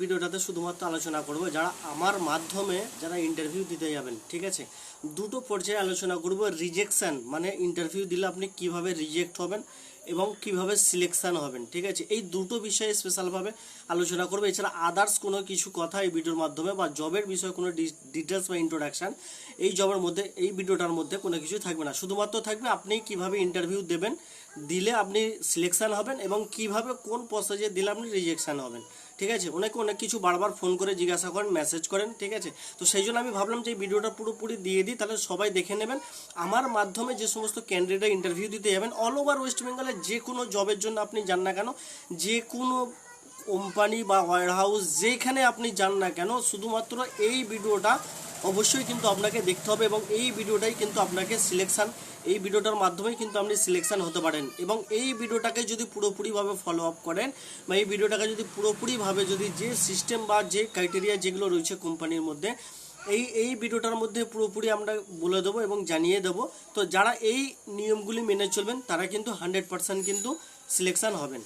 ভিডিওটাতে শুধুমাত্র আলোচনা করব, যারা আমার মাধ্যমে যারা ইন্টারভিউ দিতে যাবেন, ঠিক আছে? দুটো পর্যায়ে আলোচনা করব রিজেকশন মানে ইন্টারভিউ দিলে আপনি কীভাবে রিজেক্ট হবেন এবং কীভাবে সিলেকশন হবেন, ঠিক আছে? এই দুটো বিষয়ে স্পেশালভাবে আলোচনা করব। এছাড়া আদার্স কোনো কিছু কথা এই ভিডিওর মাধ্যমে বা জবের বিষয়ে কোনো ডিটেলস বা ইন্ট্রোডাকশান এই জবের মধ্যে, এই ভিডিওটার মধ্যে কোনো কিছু থাকবে না। শুধুমাত্র থাকবে আপনি কীভাবে ইন্টারভিউ দেবেন দিলে আপনি সিলেকশান হবেন এবং কীভাবে কোন প্রসেসে দিলে আপনি রিজেকশান হবেন, ঠিক আছে? অনেকে অনেক কিছু বারবার ফোন করে জিজ্ঞাসা করেন মেসেজ করেন, ঠিক আছে? তো সেই জন্য আমি ভাবলাম যে এই ভিডিওটা পুরোপুরি দিয়ে দিই, তাহলে সবাই দেখে নেবেন। আমার মাধ্যমে যে সমস্ত ক্যান্ডিডেট ইন্টারভিউ দিতে যাবেন অল ওভার ওয়েস্ট বেঙ্গলের যে কোনো জবের জন্য আপনি যান না কেন, যে কোনো কোম্পানি বা ওয়ার হাউস যেখানে আপনি যান না কেন, শুধুমাত্র এই ভিডিওটা অবশ্যই কিন্তু আপনাকে দেখতে হবে এবং এই ভিডিওটাই কিন্তু আপনাকে সিলেকশন এই ভিডিওটার মাধ্যমেই কিন্তু আপনি সিলেকশন হতে পারেন এবং এই ভিডিওটাকে যদি পুরোপুরিভাবে ফলো আপ করেন বা এই ভিডিওটাকে যদি পুরোপুরিভাবে যদি যে সিস্টেম বা যে ক্রাইটেরিয়া যেগুলো রয়েছে কোম্পানির মধ্যে, এই এই ভিডিওটার মধ্যে পুরোপুরি আমরা বলে দেবো এবং জানিয়ে দেবো। তো যারা এই নিয়মগুলি মেনে চলবেন, তারা কিন্তু হান্ড্রেড পার্সেন্ট কিন্তু সিলেকশান হবেন।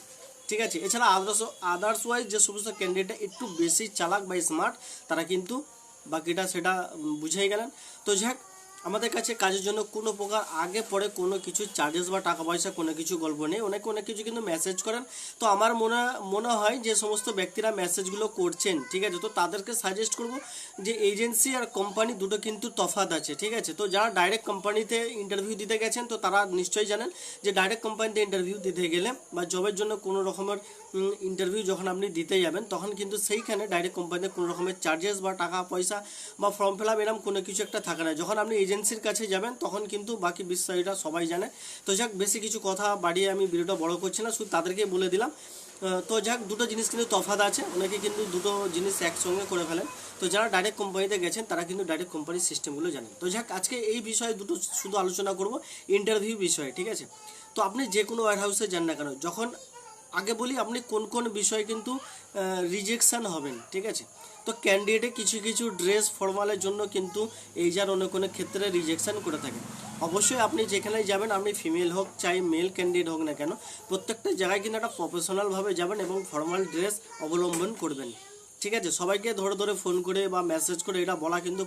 ঠিক আছে? এছাড়া আদার্স আদার্স ওয়াইজ যে সমস্ত ক্যান্ডিডেট একটু বেশি চালাক বা স্মার্ট তারা কিন্তু বাকিটা সেটা বুঝেই গেলেন। তো যাক আমাদের কাছে কাজের জন্য কোনো প্রকার আগে, পরে কোনো কিছু চার্জেস বা টাকা পয়সা কোনো কিছু গল্প নেই। অনেকে, অনেক কিছু কিন্তু মেসেজ করেন। তো আমার মনে মনে হয় যে সমস্ত ব্যক্তিরা মেসেজগুলো করছেন, ঠিক আছে? তো তাদেরকে সাজেস্ট করব যে এজেন্সি আর কোম্পানি দুটো কিন্তু তফাৎ আছে, ঠিক আছে? তো যারা ডাইরেক্ট কোম্পানিতে ইন্টারভিউ দিতে গেছেন, তো তারা নিশ্চয়ই জানেন যে ডাইরেক্ট কোম্পানিতে ইন্টারভিউ দিতে গেলে বা জবের জন্য কোনো রকমের ইন্টারভিউ যখন আপনি দিতে যাবেন, তখন কিন্তু সেইখানে ডাইরেক্ট কোম্পানিতে কোনো রকমের চার্জেস বা টাকা পয়সা বা ফর্ম ফিল আপ এরকম কোনো কিছু একটা থাকে না। যখন আপনি এজেন্সির কাছে যাবেন, তখন কিন্তু বাকি বিষয়টা সবাই জানে। তো যাক, বেশি কিছু কথা বাড়িয়ে আমি ভিডিওটা বড় করছি না, শুধু তাদেরকে বলে দিলাম। তো যাক, দুটো জিনিস কিন্তু তফাৎ আছে, অনেকে কিন্তু দুটো জিনিস একসঙ্গে করে ফেলেন। তো যারা ডাইরেক্ট কোম্পানিতে গেছেন, তারা কিন্তু ডাইরেক্ট কোম্পানির সিস্টেমগুলো জানেন। তো যাক, আজকে এই বিষয়ে দুটো শুধু আলোচনা করব ইন্টারভিউ বিষয়ে, ঠিক আছে? তো আপনি যে কোনো ওয়ার হাউসে যান না কেন, যখন আগে বলি আপনি কোন কোন বিষয়ে কিন্তু রিজেকশন হবেন, ঠিক আছে? তো ক্যান্ডিডেটে কিছু কিছু ড্রেস ফর্মালের জন্য কিন্তু এই যার অনেক অনেক ক্ষেত্রে রিজেকশান করে থাকে। অবশ্যই আপনি যেখানে যাবেন, আপনি ফিমেল হোক চাই মেল ক্যান্ডিডেট হোক না কেন, প্রত্যেকটা জায়গায় কিন্তু একটা প্রফেশনালভাবে যাবেন এবং ফর্মাল ড্রেস অবলম্বন করবেন। ঠিক আছে? সবাইকে ধরে ধরে ফোন করে বা মেসেজ করে এটা বলা কিন্তু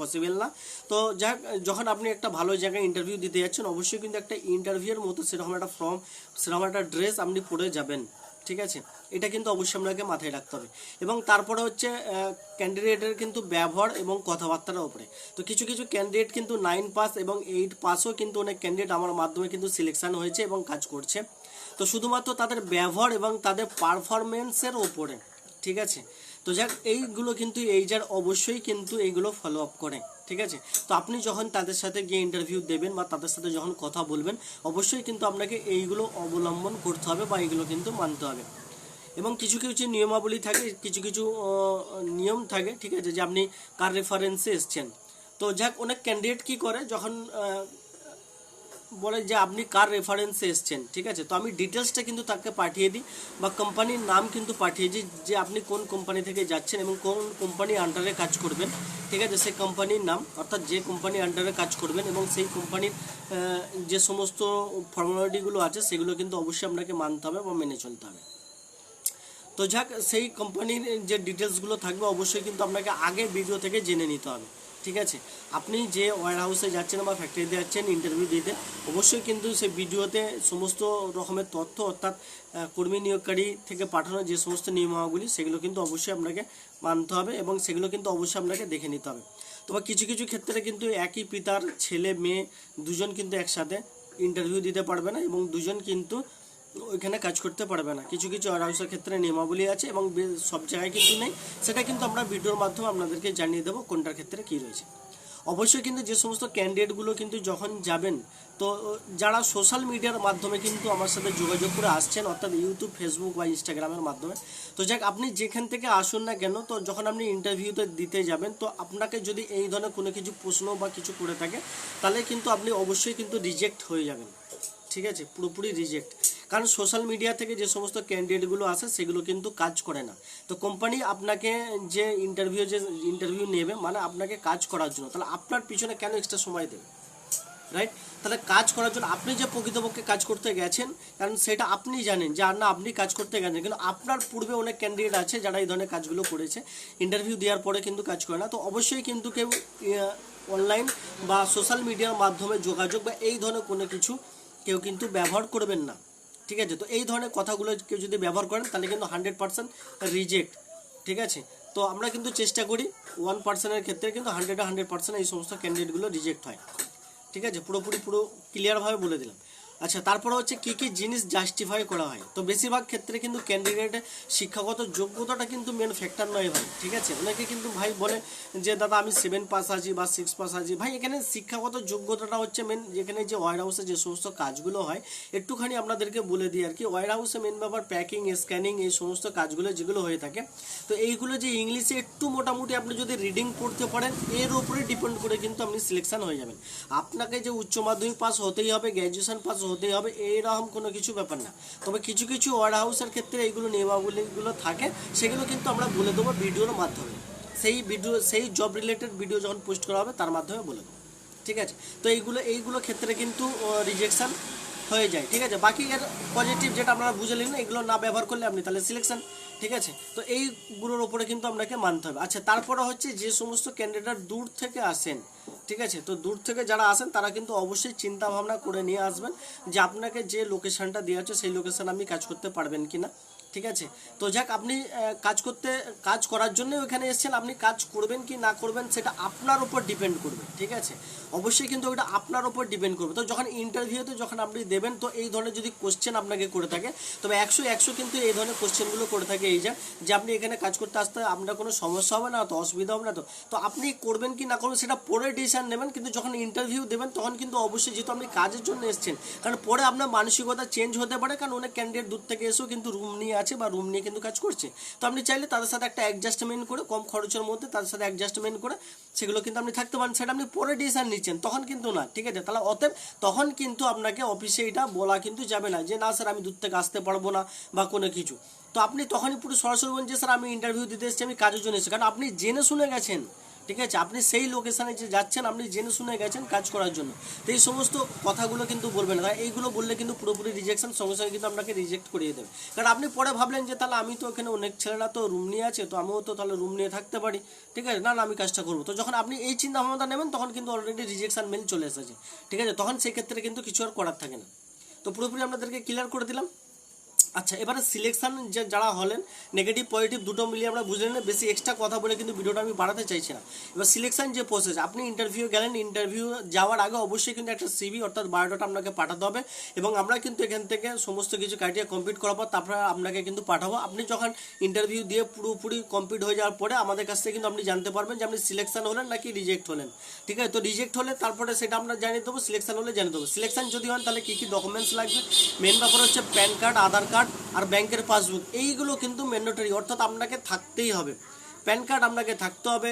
পসিবল না। তো যাক, যখন আপনি একটা ভালো জায়গায় ইন্টারভিউ দিতে যাচ্ছেন, অবশ্যই কিন্তু একটা ইন্টারভিউয়ের মতো সেরকম একটা ফর্ম সেরকম একটা ড্রেস আপনি পরে যাবেন। ঠিক আছে? এটা কিন্তু অবশ্যই আপনাকে মাথায় রাখতে হবে। এবং তারপরে হচ্ছে ক্যান্ডিডেটের কিন্তু ব্যবহার এবং কথাবার্তার উপরে। তো কিছু কিছু ক্যান্ডিডেট কিন্তু নাইন পাস এবং এইট পাসও কিন্তু অনেক ক্যান্ডিডেট আমার মাধ্যমে কিন্তু সিলেকশন হয়েছে এবং কাজ করছে। তো শুধুমাত্র তাদের ব্যবহার এবং তাদের পারফরমেন্সের ওপরে ঠিক আছে? তো যাক, এইগুলো কিন্তু এই যার অবশ্যই কিন্তু এইগুলো ফলো আপ করে, ঠিক আছে? তো আপনি যখন তাদের সাথে গিয়ে ইন্টারভিউ দেবেন বা তাদের সাথে যখন কথা বলবেন, অবশ্যই কিন্তু আপনাকে এইগুলো অবলম্বন করতে হবে বা এইগুলো কিন্তু মানতে হবে। এবং কিছু কিছু নিয়মাবলী থাকে, কিছু কিছু নিয়ম থাকে, ঠিক আছে? যে আপনি কার রেফারেন্সে এসছেন। তো যাক, অনেক ক্যান্ডিডেট কি করে? যখন বলে যে আপনি কার রেফারেন্সে এসছেন, ঠিক আছে? তো আমি ডিটেলসটা কিন্তু তাকে পাঠিয়ে দিই বা কোম্পানির নাম কিন্তু পাঠিয়ে দিই যে আপনি কোন কোম্পানি থেকে যাচ্ছেন এবং কোন কোম্পানি আন্ডারে কাজ করবেন, ঠিক আছে? সেই কোম্পানির নাম, অর্থাৎ যে কোম্পানি আন্ডারে কাজ করবেন এবং সেই কোম্পানির যে সমস্ত ফর্মালিটিগুলো আছে সেগুলো কিন্তু অবশ্যই আপনাকে মানতে হবে বা মেনে চলতে হবে। তো যাক, সেই কোম্পানির যে ডিটেলসগুলো থাকবে অবশ্যই কিন্তু আপনাকে আগে ভিডিও থেকে জেনে নিতে হবে। ঠিক আছে? আপনি যে ওয়ার হাউসে যাচ্ছেন বা ফ্যাক্টরিতে যাচ্ছেন ইন্টারভিউ দিতে, অবশ্যই কিন্তু সে ভিডিওতে সমস্ত রকমের তথ্য অর্থাৎ কর্মী নিয়োগকারী থেকে পাঠানো যে সমস্ত নিয়মাবলী, সেগুলো কিন্তু অবশ্যই আপনাকে মানতে হবে এবং সেগুলো কিন্তু অবশ্যই আপনাকে দেখে নিতে হবে। তবে কিছু কিছু ক্ষেত্রে কিন্তু একই পিতার ছেলে, মেয়ে দুজন কিন্তু একসাথে ইন্টারভিউ দিতে পারবে না এবং দুজন কিন্তু ওইখানে কাজ করতে পারবে না। কিছু কিছু হাউসের ক্ষেত্রে নিয়মাবলী আছে এবং সব জায়গায় কিন্তু নেই। সেটা কিন্তু আমরা ভিডিওর মাধ্যমে আপনাদেরকে জানিয়ে দেবো কোনটার ক্ষেত্রে কী রয়েছে। অবশ্যই কিন্তু যে সমস্ত ক্যান্ডিডেটগুলো কিন্তু যখন যাবেন, তো যারা সোশ্যাল মিডিয়ার মাধ্যমে কিন্তু আমার সাথে যোগাযোগ করে আসছেন, অর্থাৎ ইউটিউব ফেসবুক বা ইনস্টাগ্রামের মাধ্যমে, তো যাক, আপনি যেখান থেকে আসুন না কেন, তো যখন আপনি ইন্টারভিউতে দিতে যাবেন, তো আপনাকে যদি এই ধরনের কোনো কিছু প্রশ্ন বা কিছু করে থাকে, তাহলে কিন্তু আপনি অবশ্যই কিন্তু রিজেক্ট হয়ে যাবেন। ঠিক আছে? পুরোপুরি রিজেক্ট কারণ সোশ্যাল মিডিয়া থেকে যে সমস্ত ক্যান্ডিডেটগুলো আসে, সেগুলো কিন্তু কাজ করে না। তো কোম্পানি আপনাকে যে ইন্টারভিউ যে ইন্টারভিউ নেবে মানে আপনাকে কাজ করার জন্য, তাহলে আপনার পিছনে কেন এক্সট্রা সময় দেবে? রাইট তাহলে কাজ করার জন্য আপনি যে প্রকৃতপক্ষে কাজ করতে গেছেন, কারণ সেটা আপনি জানেন যে, আর না, আপনি কাজ করতে গেছেন। কিন্তু আপনার পূর্বে অনেক ক্যান্ডিডেট আছে যারা এই ধরনের কাজগুলো করেছে। ইন্টারভিউ দেওয়ার পরে কিন্তু কাজ করে না। তো অবশ্যই কিন্তু কেউ অনলাইন বা সোশ্যাল মিডিয়ার মাধ্যমে যোগাযোগ বা এই ধরনের কোনো কিছু কেউ কিন্তু ব্যবহার করবেন না। ঠিক আছে? তো এই ধরনের কথাগুলো কেউ যদি ব্যবহার করেন, তাহলে কিন্তু হান্ড্রেড পার্সেন্ট রিজেক্ট ঠিক আছে? তো আমরা কিন্তু চেষ্টা করি ওয়ান পার্সেন্টের ক্ষেত্রে কিন্তু হান্ড্রেড হান্ড্রেড পার্সেন্ট এই সমস্ত ক্যান্ডিডেটগুলো রিজেক্ট হয়, ঠিক আছে? পুরোপুরি পুরো ক্লিয়ারভাবে বলে দিলাম। আচ্ছা তারপরে হচ্ছে কী কী জিনিস জাস্টিফাই করা হয়? তো বেশিরভাগ ক্ষেত্রে কিন্তু ক্যান্ডিডেটের শিক্ষাগত যোগ্যতাটা কিন্তু মেন ফ্যাক্টর নয় ভাই, ঠিক আছে? অনেকে কিন্তু ভাই বলে যে, দাদা, আমি সেভেন পাস আছি বা সিক্স পাস আছি। ভাই, এখানে শিক্ষাগত যোগ্যতাটা হচ্ছে মেন যেখানে যে ওয়ার হাউসে যে সমস্ত কাজগুলো হয়, একটুখানি আপনাদেরকে বলে দিই আর কি। ওয়ার হাউসে মেন ব্যাপার প্যাকিং স্ক্যানিং এই সমস্ত কাজগুলো যেগুলো হয়ে থাকে। তো এইগুলো যে ইংলিশে একটু মোটামুটি আপনি যদি রিডিং পড়তে পারেন, এর উপরে ডিপেন্ড করে কিন্তু আপনি সিলেকশন হয়ে যাবেন। আপনাকে যে উচ্চ মাধ্যমিক পাস হতেই হবে গ্র্যাজুয়েশন পাস হতেই হবে এইরকম কোনো কিছু ব্যাপার না। তবে কিছু কিছু ওয়ার হাউসের ক্ষেত্রে এইগুলো নিয়মাবলীগুলো থাকে, সেগুলো কিন্তু আমরা বলে দেবো ভিডিওর মাধ্যমে। সেই ভিডিও সেই জব রিলেটেড ভিডিও যখন পোস্ট করা হবে, তার মাধ্যমে বলে দেবো। ঠিক আছে? তো এইগুলো এইগুলো ক্ষেত্রে কিন্তু রিজেকশন হয়ে যায়, ঠিক আছে? বাকি এর পজিটিভ যেটা আপনারা বুঝে নিন এগুলো না ব্যবহার করলে আপনি তাহলে সিলেকশন ঠিক আছে? তো এইগুলোর ওপরে কিন্তু আপনাকে মানতে হবে। আচ্ছা তারপরে হচ্ছে যে সমস্ত ক্যান্ডিডেট দূর থেকে আসেন, ঠিক আছে? তো দূর থেকে যারা আসেন, তারা কিন্তু অবশ্যই চিন্তা ভাবনা করে নিয়ে আসবেন যে আপনাকে যে লোকেশনটা দেওয়া আছে, সেই লোকেশন আপনি কাজ করতে পারবেন কি না ঠিক আছে? তো যাক, আপনি কাজ করতে, কাজ করার জন্য ওখানে এসেছেন। আপনি কাজ করবেন কি না করবেন সেটা আপনার উপর ডিপেন্ড করবে, ঠিক আছে? অবশ্যই কিন্তু ওটা আপনার উপর ডিপেন্ড করবে। তো যখন ইন্টারভিউতে যখন আপনি দেবেন, তো এই ধরনের যদি কোশ্চেন আপনাকে করে থাকে, তবে একশো একশো কিন্তু এই ধরনের কোশ্চেনগুলো করে থাকে এই যা, যে আপনি এখানে কাজ করতে আসতে আপনার কোনো সমস্যা হবে না, তো অসুবিধা হবে না, তো তো আপনি করবেন কি না করবেন সেটা পরে ডিসিশন নেবেন। কিন্তু যখন ইন্টারভিউ দেবেন, তখন কিন্তু অবশ্যই যেহেতু আপনি কাজের জন্য এসেছেন, কারণ পরে আপনার মানসিকতা চেঞ্জ হতে পারে, কারণ অনেক ক্যান্ডিডেট দূর থেকে এসেও কিন্তু রুম নিয়ে আছে বা রুম নিয়ে কিন্তু কাজ করছে। তো আপনি চাইলে তাদের সাথে একটা অ্যাডজাস্টমেন্ট করে, কম খরচের মধ্যে তাদের সাথে অ্যাডজাস্টমেন্ট করে সেগুলো কিন্তু আপনি থাকতে পারেন। সেটা আপনি পরে ডিসিশন নিচ্ছেন, তখন কিন্তু না, ঠিক আছে? তাহলে অতএব তখন কিন্তু আপনাকে অফিসে এটা বলা কিন্তু যাবে না যে, না স্যার, আমি দূর থেকে আসতে পারব না, বা কোনো কিছু। তো আপনি তখনই পুরো সরাসরি বলছেন যে, স্যার, আমি ইন্টারভিউ দিতে এসেছি, আমি কাজের জন্য এসেছি। কারণ আপনি জেনে শুনে গেছেন। ঠিক আছে? আপনি সেই লোকেশানে যে যাচ্ছেন, আপনি জেনে শুনে গেছেন কাজ করার জন্য। তো এই সমস্ত কথাগুলো কিন্তু বলবেন না। এইগুলো বললে কিন্তু পুরোপুরি রিজেকশন সঙ্গে সঙ্গে কিন্তু আপনাকে রিজেক্ট করিয়ে দেবে। কারণ আপনি পরে ভাবলেন যে, তাহলে আমি তো এখানে অনেক ছেলেরা তো রুম নিয়ে আছে, তো আমিও তো তাহলে রুম নিয়ে থাকতে পারি। ঠিক আছে? না না, আমি কাজটা করব। তো যখন আপনি এই চিন্তা ভাবনা নেবেন, তখন কিন্তু অলরেডি রিজেকশন মেল চলে এসেছে। ঠিক আছে? তখন সেই ক্ষেত্রে কিন্তু কিছু আর করার থাকে না। তো পুরোপুরি আপনাদেরকে ক্লিয়ার করে দিলাম। আচ্ছা এবারে সিলেকশন যে, যারা হলেন নেগেটিভ পজিটিভ দুটো মিলিয়ে আমরা বুঝে নিলে বেশি এক্সট্রা কথা বলে কিন্তু ভিডিওটা আমি বাড়াতে চাইছি না। এবার সিলেকশন যে প্রসেস আপনি ইন্টারভিউ গেলেন ইন্টারভিউ যাওয়ার আগে অবশ্যই কিন্তু একটা সিভি অর্থাৎ বায়োডাটা আপনাকে পাঠাতে হবে এবং আমরা কিন্তু এখান থেকে সমস্ত কিছু ক্রাইটেরিয়া কমপ্লিট করার পর তারপরে আপনাকে কিন্তু পাঠাবো। আপনি যখন ইন্টারভিউ দিয়ে পুরোপুরি কমপ্লিট হয়ে যাওয়ার পরে আমাদের কাছ থেকে কিন্তু আপনি জানতে পারবেন যে আপনি সিলেকশন হলেন নাকি রিজেক্ট হলেন। ঠিক আছে? তো রিজেক্ট হলে তারপরে সেটা আমরা জানিয়ে দেবো সিলেকশন হলে জানিয়ে দেবো। সিলেকশান যদি হন তাহলে কী কী ডকুমেন্টস লাগবে? মেন ব্যাপার হচ্ছে প্যান কার্ড আধার কার্ড আর ব্যাংকের পাসবুক এইগুলো কিন্তু ম্যান্ডেটরি অর্থাৎ আপনাকে থাকতেই হবে। প্যান কার্ড আপনাকে থাকতে হবে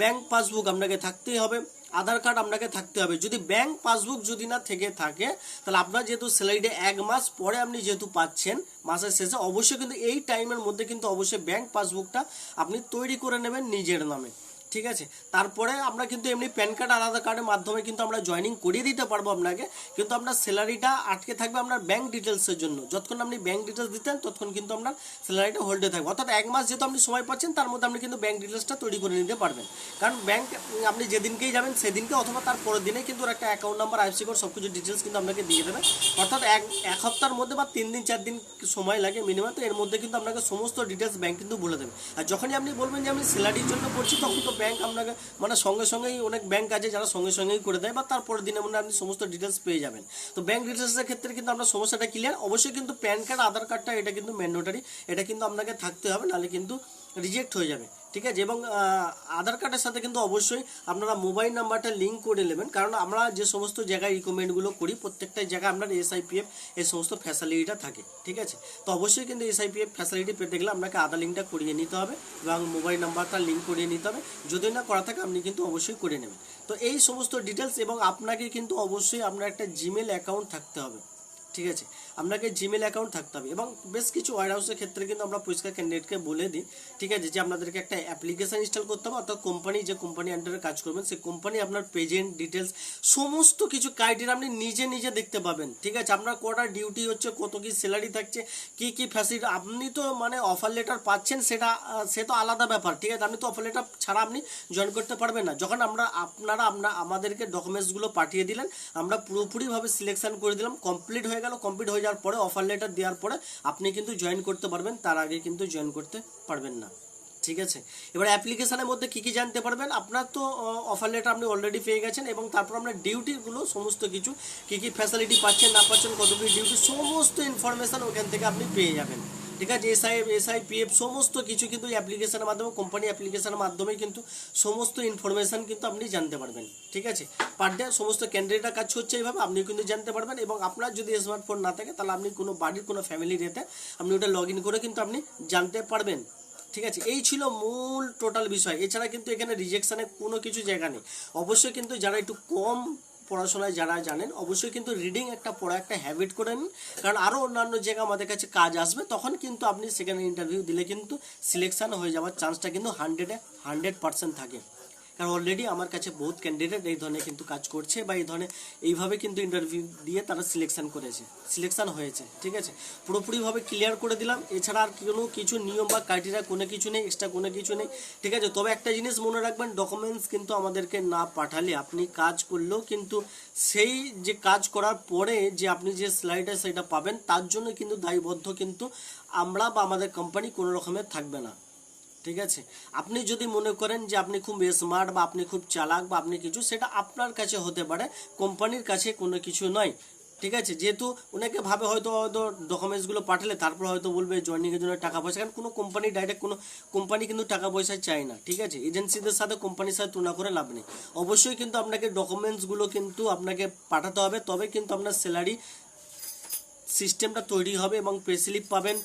ব্যাংক পাসবুক আপনাকে থাকতেই হবে আধার কার্ড আপনাকে থাকতে হবে। যদি ব্যাংক পাসবুক যদি না থেকে থাকে, তাহলে আপনার যেহেতু স্যালারিটা এক মাস পরে আপনি যেহেতু পাচ্ছেন, মাসের শেষে, অবশ্যই কিন্তু এই টাইমের মধ্যে কিন্তু অবশ্যই ব্যাংক পাসবুকটা আপনি তৈরি করে নেবেন নিজের নামে। ঠিক আছে? তারপরে আমরা কিন্তু এমনি প্যান কার্ড আধার কার্ডের মাধ্যমে কিন্তু আমরা জয়েনিং করিয়ে দিতে পারব আপনাকে। কিন্তু আপনার স্যালারিটা আটকে থাকবে আপনার ব্যাংক ডিটেলসের জন্য। যতক্ষণ আপনি ব্যাংক ডিটেলস দিতেন, ততক্ষণ কিন্তু আপনার স্যালারিটা হোল্ডে থাকবে। অর্থাৎ এক মাস যেহেতু আপনি সময় পাচ্ছেন, তার মধ্যে আপনি কিন্তু ব্যাংক ডিটেলসটা তৈরি করে নিতে পারবেন। কারণ ব্যাংক আপনি যেদিনকেই যাবেন, সেদিনকে অথবা তার পরের দিনে কিন্তু একটা অ্যাকাউন্ট নাম্বার আইসি কোড সব কিছু ডিটেলস কিন্তু আপনাকে দিয়ে দেবে। অর্থাৎ এক এক সপ্তাহের মধ্যে বা তিন দিন, চার দিন সময় লাগে মিনিমাম তো এর মধ্যে কিন্তু আপনাকে সমস্ত ডিটেলস ব্যাংক কিন্তু বলে দেবে। আর যখনই আপনি বলবেন যে আমি স্যালারির জন্য করছি তখন তো ব্যাংক আপনাকে মানে সঙ্গে সঙ্গেই অনেক ব্যাংক আছে যারা সঙ্গে সঙ্গেই করে দেয় বা তারপরের দিনে মানে আপনি সমস্ত ডিটেলস পেয়ে যাবেন। তো ব্যাংক ডিটেলসের ক্ষেত্রে কিন্তু আপনার সমস্যাটা ক্লিয়ার অবশ্যই কিন্তু প্যান কার্ড আধার কার্ডটা এটা কিন্তু ম্যান্ডেটরি এটা কিন্তু আপনাকে থাকতে হবে, নাহলে কিন্তু রিজেক্ট হয়ে যাবে, ঠিক আছে? এবং আধার কার্ডের সাথে কিন্তু অবশ্যই আপনারা মোবাইল নাম্বারটা লিঙ্ক করে নেবেন। কারণ আমরা যে সমস্ত জায়গায় রিকমেন্ডগুলো করি, প্রত্যেকটা জায়গায় আপনার এসআইপিএফ এই সমস্ত ফ্যাসিলিটিটা থাকে, ঠিক আছে? তো অবশ্যই কিন্তু এসআইপিএফ ফ্যাসিলিটি পেতে গেলে আপনাকে আধার লিঙ্কটা করিয়ে নিতে হবে এবং মোবাইল নাম্বারটা লিঙ্ক করিয়ে নিতে হবে। যদি না করা থাকে, আপনি কিন্তু অবশ্যই করে নেবেন। তো এই সমস্ত ডিটেলস এবং আপনাকে কিন্তু অবশ্যই আপনার একটা জিমেল অ্যাকাউন্ট থাকতে হবে। ঠিক আছে? আপনাকে জিমেল অ্যাকাউন্ট থাকতে হবে এবং বেশ কিছু ওয়ার হাউসের ক্ষেত্রে কিন্তু আমরা পরিষ্কার ক্যান্ডিডেটকে বলে দিই, ঠিক আছে? যে আপনাদেরকে একটা অ্যাপ্লিকেশন ইনস্টল করতে হবে, অর্থাৎ কোম্পানি যে কোম্পানি আন্ডারে কাজ করবেন, সেই কোম্পানি আপনার প্রেজেন্ট ডিটেলস সমস্ত কিছু ক্রাইটেরিয়া আপনি নিজে নিজে দেখতে পাবেন, ঠিক আছে? আপনার কটা ডিউটি হচ্ছে, কত কি স্যালারি থাকছে, কি কি ফ্যাসিলিটি আপনি তো মানে অফার লেটার পাচ্ছেন, সেটা, সে তো আলাদা ব্যাপার, ঠিক আছে? আপনি তো অফার লেটার ছাড়া আপনি জয়েন করতে পারবেন না। যখন আমরা, আপনারা, আমরা, আমাদেরকে ডকুমেন্টসগুলো পাঠিয়ে দিলেন, আমরা পুরোপুরিভাবে সিলেকশন করে দিলাম কমপ্লিট হয়ে গেল। কমপ্লিট হয়ে যাওয়ার পরে অফার লেটার দেওয়ার পরে আপনি কিন্তু জয়েন করতে পারবেন, তার আগে কিন্তু জয়েন করতে পারবেন না। ঠিক আছে? এবার অ্যাপ্লিকেশনের মধ্যে কী কী জানতে পারবেন? আপনার তো অফার লেটার আপনি অলরেডি পেয়ে গেছেন এবং তারপর আপনার ডিউটিগুলো সমস্ত কিছু, কী কী ফ্যাসিলিটি পাচ্ছেন, না পাচ্ছেন, কতগুলি ডিউটি সমস্ত ইনফরমেশান ওখান থেকে আপনি পেয়ে যাবেন। ঠিক আছে এসআই এসআই পিএফ সমস্ত কিছু কিন্তু অ্যাপ্লিকেশনের মাধ্যমে কোম্পানি অ্যাপ্লিকেশনের মাধ্যমে কিন্তু সমস্ত ইনফরমেশন কিন্তু আপনি জানতে পারবেন, ঠিক আছে? পার ডে সমস্ত ক্যান্ডিডেটরা কাজ হচ্ছে এইভাবে আপনি কিন্তু জানতে পারবেন এবং আপনার যদি স্মার্টফোন না থাকে, তাহলে আপনি কোনো বাড়ির কোনো ফ্যামিলি রেতে আপনি ওটা লগ করে কিন্তু আপনি জানতে পারবেন, ঠিক আছে? এই ছিল মূল টোটাল বিষয়। এছাড়া কিন্তু এখানে রিজেকশনের কোনো কিছু জায়গা নেই। অবশ্যই কিন্তু যারা একটু কম পড়াশোনায় যারা জানেন, অবশ্যই কিন্তু রিডিং একটা পড়া, একটা হ্যাবিট করে নিন। কারণ আরও অন্যান্য জায়গা আমাদের কাছে কাজ আসবে, তখন কিন্তু আপনি সেখানে ইন্টারভিউ দিলে কিন্তু সিলেকশান হয়ে যাওয়ার চান্সটা কিন্তু হান্ড্রেডে হান্ড্রেড পার্সেন্ট থাকে। কারণ অলরেডি আমার কাছে বহুত ক্যান্ডিডেট এই ধরনের কিন্তু কাজ করছে বা এই ধরনের এইভাবে কিন্তু ইন্টারভিউ দিয়ে তারা সিলেকশন করেছে। সিলেকশন হয়েছে, ঠিক আছে? পুরোপুরিভাবে ক্লিয়ার করে দিলাম। এছাড়া আর কোনো কিছু নিয়ম বা ক্রাইটেরিয়া কোনো কিছু নেই এক্সট্রা কোনো কিছু নেই, ঠিক আছে? তবে একটা জিনিস মনে রাখবেন ডকুমেন্টস কিন্তু আমাদেরকে না পাঠালে আপনি কাজ করলেও কিন্তু সেই যে কাজ করার পরে যে আপনি যে স্লাইডে সেটা পাবেন, তার জন্য কিন্তু দায়বদ্ধ কিন্তু আমরা বা আমাদের কোম্পানি কোনো রকমের থাকবে না। ঠিক আছে? আপনি যদি মনে করেন যে আপনি খুব স্মার্ট বা আপনি খুব চালাক বা আপনি কিছু, সেটা আপনার কাছে হতে পারে, কোম্পানির কাছে কোনো কিছু নয়। ঠিক আছে? যেহেতু অনেকে ভাবে হয়তো হয়তো ডকুমেন্টসগুলো পাঠালে, তারপর হয়তো বলবে জয়েনিংয়ের জন্য টাকা পয়সা, কারণ কোনো কোম্পানি ডাইরেক্ট কোনো কোম্পানি কিন্তু টাকা পয়সা চায় না। ঠিক আছে? এজেন্সিদের সাথে কোম্পানির সাথে তুলনা করে লাভ নেই। অবশ্যই কিন্তু আপনাকে ডকুমেন্টসগুলো কিন্তু আপনাকে পাঠাতে হবে, তবে কিন্তু আপনার স্যালারি সিস্টেমটা তৈরি হবে এবং পে স্লিপ পাবেন।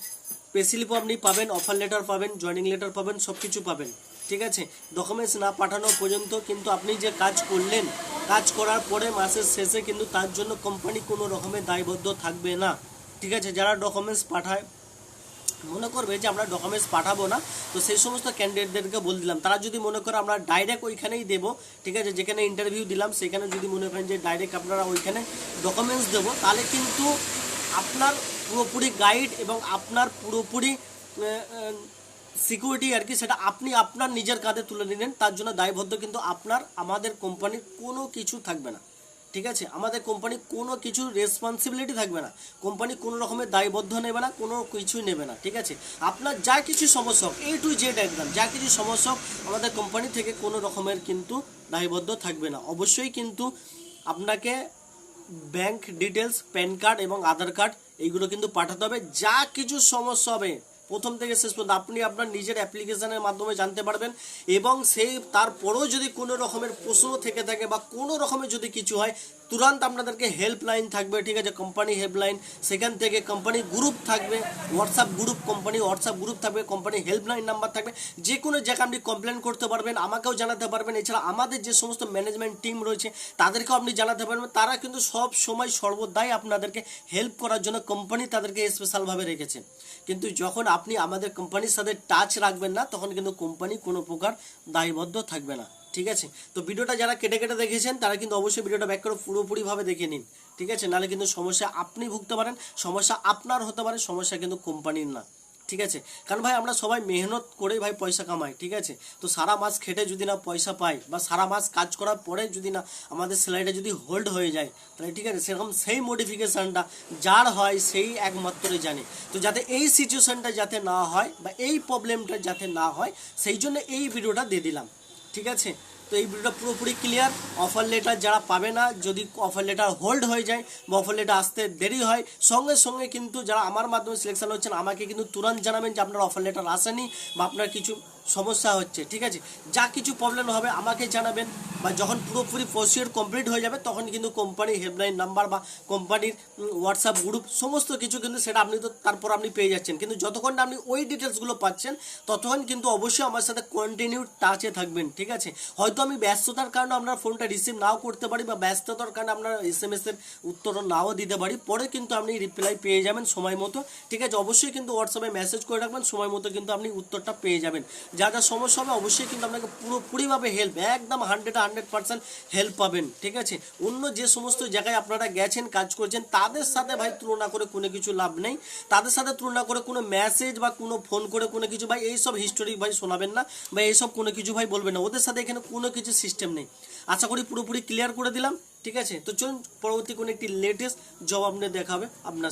পে স্লিপও আপনি পাবেন অফার লেটার পাবেন জয়েনিং লেটার পাবেন সব কিছু পাবেন। ঠিক আছে? ডকুমেন্টস না পাঠানো পর্যন্ত কিন্তু আপনি যে কাজ করলেন, কাজ করার পরে মাসের শেষে কিন্তু তার জন্য কোম্পানি কোনো রকমের দায়বদ্ধ থাকবে না। ঠিক আছে? যারা ডকুমেন্টস পাঠায়, মনে করবে যে আমরা ডকুমেন্টস পাঠাবো না, তো সেই সমস্ত ক্যান্ডিডেটদেরকে বলে দিলাম। তারা যদি মনে করে আমরা ডাইরেক্ট ওইখানেই দেবো, ঠিক আছে? যেখানে ইন্টারভিউ দিলাম, সেখানে যদি মনে করেন যে ডাইরেক্ট আপনারা ওইখানে ডকুমেন্টস দেবো, তাহলে কিন্তু আপনার পুরোপুরি গাইড এবং আপনার পুরোপুরি সিকিউরিটি আর কি, সেটা আপনি আপনার নিজের কাঁধে তুলে নিলেন, তার জন্য দায়বদ্ধ কিন্তু আপনার, আমাদের কোম্পানির কোনো কিছু থাকবে না। ঠিক আছে? আমাদের কোম্পানি কোনো কিছু রেসপন্সিবিলিটি থাকবে না। কোম্পানি কোনো রকমের দায়বদ্ধ নেবে না, কোনো কিছুই নেবে না। ঠিক আছে? আপনার যা কিছু সমস্যা হোক এ টু জেড একদম, যা কিছু সমস্যা হোক, আমাদের কোম্পানি থেকে কোনো রকমের কিন্তু দায়বদ্ধ থাকবে না। অবশ্যই কিন্তু আপনাকে ব্যাংক ডিটেলস প্যান কার্ড এবং আধার কার্ড এইগুলো কিন্তু পাঠাতে হবে। যা কিছু সমস্যা হবে, প্রথম থেকে শেষ পর্যন্ত আপনি আপনার নিজের অ্যাপ্লিকেশনের মাধ্যমে জানতে পারবেন এবং সেই তারপরেও যদি কোনো রকমের প্রশ্ন থেকে থাকে বা কোনো রকমের যদি কিছু হয় তুরন্ত আপনাদেরকে হেল্পলাইন থাকবে, ঠিক আছে? কোম্পানি হেল্পলাইন সেখান থেকে কোম্পানি গ্রুপ থাকবে WhatsApp group company WhatsApp group থাকবে কোম্পানি হেল্পলাইন নাম্বার থাকবে, যে কোনো জায়গায় আপনি কমপ্লেন করতে পারবেন, আমাকেও জানাতে পারবেন। এছাড়া আমাদের যে সমস্ত ম্যানেজমেন্ট টিম রয়েছে, তাদেরকেও আপনি জানাতে পারবেন। তারা কিন্তু সব সময় সর্বদাই আপনাদেরকে হেল্প করার জন্য কোম্পানি তাদেরকে স্পেশালভাবে রেখেছে। কিন্তু যখন আপনি আমাদের কোম্পানির সাথে টাচ রাখবেন না, তখন কিন্তু কোম্পানি কোনো প্রকার দায়বদ্ধ থাকবে না। ঠিক আছে? তো ভিডিওটা যারা কেটে কেটে দেখেছেন, তারা কিন্তু অবশ্যই ভিডিওটা ব্যাক করে পুরোপুরিভাবে দেখে নিন, ঠিক আছে? নাহলে কিন্তু সমস্যা আপনি ভুগতে পারেন, সমস্যা আপনার হতে পারে, সমস্যা কিন্তু কোম্পানির না, ঠিক আছে? কারণ ভাই, আমরা সবাই মেহনত করে ভাই পয়সা কামাই, ঠিক আছে? তো সারা মাস খেটে যদি না পয়সা পাই, বা সারা মাস কাজ করার পরে যদি না আমাদের স্যালারিটা যদি হোল্ড হয়ে যায়, তাহলে ঠিক আছে? সেরকম সেই মডিফিকেশানটা যার হয় সেই একমাত্রই জানে। তো যাতে এই সিচুয়েশনটা যাতে না হয়, বা এই প্রবলেমটা যাতে না হয়, সেই জন্য এই ভিডিওটা দিয়ে দিলাম। ঠিক আছে? তো এই ভিডিওটা পুরোপুরি ক্লিয়ার অফার লেটার যারা পাবে না, যদি অফার লেটার হোল্ড হয়ে যায় বা অফার লেটার আসতে দেরি হয়, সঙ্গে সঙ্গে কিন্তু যারা আমার মাধ্যমে সিলেকশন হচ্ছেন, আমাকে কিন্তু তুরন্ত জানাবেন যে আপনার অফার লেটার আসেনি বা আপনার কিছু সমস্যা হচ্ছে, ঠিক আছে? যা কিছু প্রবলেম হবে, আমাকে জানাবেন। বা যখন পুরোপুরি প্রসিডিওর কমপ্লিট হয়ে যাবে, তখন কিন্তু কোম্পানির হেল্পলাইন নাম্বার বা কোম্পানির হোয়াটসঅ্যাপ গ্রুপ সমস্ত কিছু কিন্তু সেটা আপনি তো তারপর আপনি পেয়ে যাচ্ছেন। কিন্তু যতক্ষণ আপনি ওই ডিটেলসগুলো পাচ্ছেন, ততক্ষণ কিন্তু অবশ্যই আমার সাথে কন্টিনিউ টাচে থাকবেন, ঠিক আছে? হয়তো আমি ব্যস্ততার কারণে আপনার ফোনটা রিসিভ নাও করতে পারি বা ব্যস্ততার কারণে আপনার এস এম এস এর উত্তর নাও দিতে পারি। পরে কিন্তু আপনি রিপ্লাই পেয়ে যাবেন সময় মতো, ঠিক আছে? অবশ্যই কিন্তু হোয়াটসঅ্যাপে মেসেজ করে রাখবেন, সময় মতো কিন্তু আপনি উত্তরটা পেয়ে যাবেন। যা যা সমস্যা হবে অবশ্যই কিন্তু আপনাকে পুরোপুরিভাবে হেল্প একদম হান্ড্রেড হান্ড্রেড পার্সেন্ট হেল্প পাবেন, ঠিক আছে? অন্য যে সমস্ত জায়গায় আপনারা গেছেন, কাজ করছেন, তাদের সাথে ভাই তুলনা করে কোনো কিছু লাভ নেই। তাদের সাথে তুলনা করে কোনো মেসেজ বা কোনো ফোন করে কোনো কিছু, ভাই এইসব হিস্টোরি ভাই শোনাবেন না, বা এইসব কোনো কিছু ভাই বলবেন না। ওদের সাথে এখানে কোনো কিছু সিস্টেম নেই। আশা করি পুরোপুরি ক্লিয়ার করে দিলাম, ঠিক আছে? তো চলুন, পরবর্তী কোনো একটি লেটেস্ট জব আপনি দেখাবে, আপনার